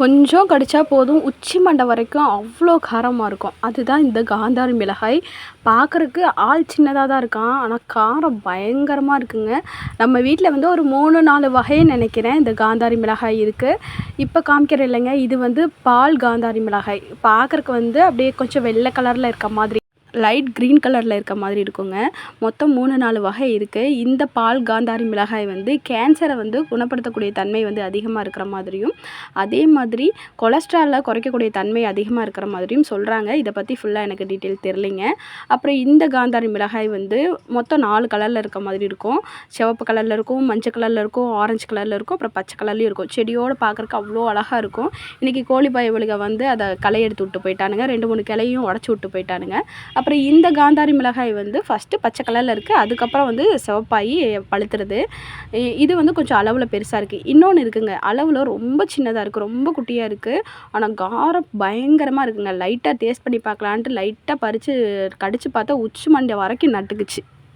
கொஞ்சம் கடித்தா போதும். உச்சி மண்டை வரைக்கும் அவ்வளோ காரமாக இருக்கும். அதுதான் இந்த காந்தாரி மிளகாய். பார்க்குறக்கு ஆள் சின்னதாக தான் இருக்கான். ஆனால் காரம் பயங்கரமாக இருக்குங்க. நம்ம வீட்டில் வந்து ஒரு மூணு நாலு வகையை நினைக்கிறேன் இந்த காந்தாரி மிளகாய் இருக்குது இப்போ காமிக்கிற இல்லைங்க. இது வந்து பால் காந்தாரி மிளகாய். பார்க்குறக்கு வந்து அப்படியே கொஞ்சம் வெள்ளை கலரில் இருக்க மாதிரி லைட் க்ரீன் கலரில் இருக்க மாதிரி இருக்குங்க. மொத்தம் மூணு நாலு வகை இருக்குது இந்த பால் காந்தாரி மிளகாய் வந்து கேன்சரை வந்து குணப்படுத்தக்கூடிய தன்மை வந்து அதிகமாக இருக்கிற மாதிரியும் அதே மாதிரி கொலஸ்ட்ராலில் குறைக்கக்கூடிய தன்மை அதிகமாக இருக்கிற மாதிரியும் சொல்கிறாங்க இதை பற்றி ஃபுல்லாக எனக்கு டீட்டெயில் தெரிலிங்க அப்புறம் இந்த காந்தாரி மிளகாய் வந்து மொத்தம் நாலு கலரில் இருக்க மாதிரி இருக்கும். சிவப்பு கலரில் இருக்கும் மஞ்சள் கலரில் இருக்கும் ஆரஞ்சு கலரில் இருக்கும் அப்புறம் பச்சை கலர்லேயும் இருக்கும். செடியோடு பார்க்குறக்கு அவ்வளோ அழகாக இருக்கும். இன்றைக்கி கோழி பயவலுக வந்து அதை களை எடுத்து விட்டு போயிட்டானுங்க. ரெண்டு மூணு கிளையும் உடச்சி விட்டு போயிட்டானுங்க. அப்புறம் இந்த காந்தாரி மிளகாய் வந்து ஃபஸ்ட்டு பச்சை கலரில் இருக்குது அதுக்கப்புறம் வந்து சிவப்பாகி பழுத்துறது இது வந்து கொஞ்சம் அளவில் பெருசாக இருக்குது இன்னொன்று இருக்குங்க அளவில் ரொம்ப சின்னதாக இருக்குது ரொம்ப குட்டியாக இருக்குது ஆனால் காரம் பயங்கரமாக இருக்குங்க. லைட்டாக டேஸ்ட் பண்ணி பார்க்கலான்ட்டு லைட்டாக பறித்து கடிச்சு பார்த்தா உச்சி மண்டை வரைக்கும் நட்டுக்குச்சு.